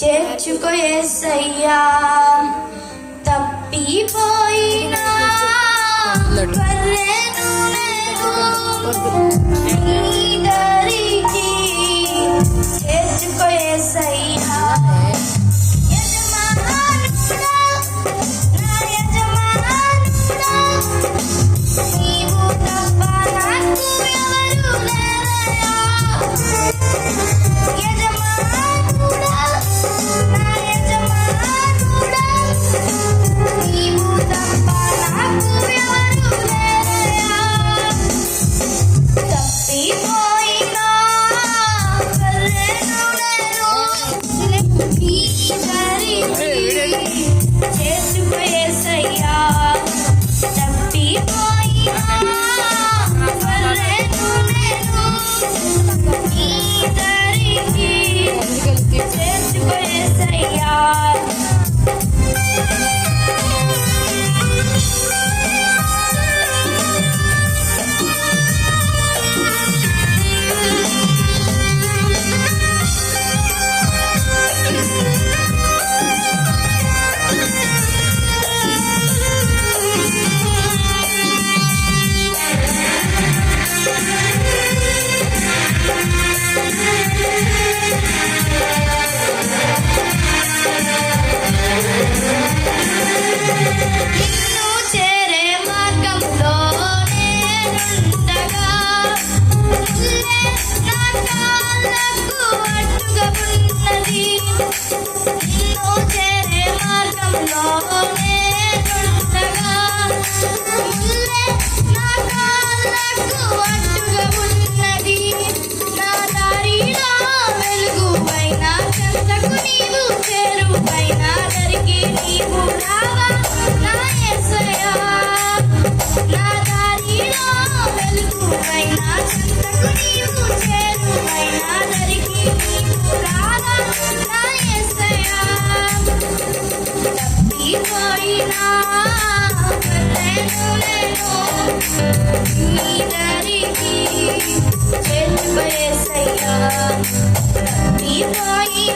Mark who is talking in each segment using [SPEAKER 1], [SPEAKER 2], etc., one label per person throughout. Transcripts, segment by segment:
[SPEAKER 1] చేర్చుకో ఎస్సయ్యా తప్పిపోయినా. పర్లేను నేను Thank you.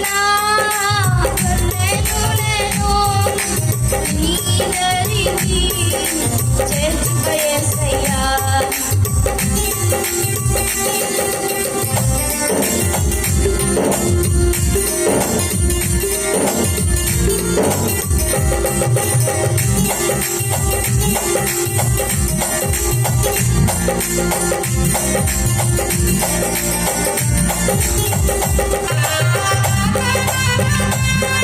[SPEAKER 1] Bye. Thank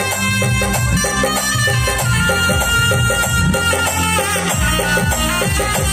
[SPEAKER 1] you.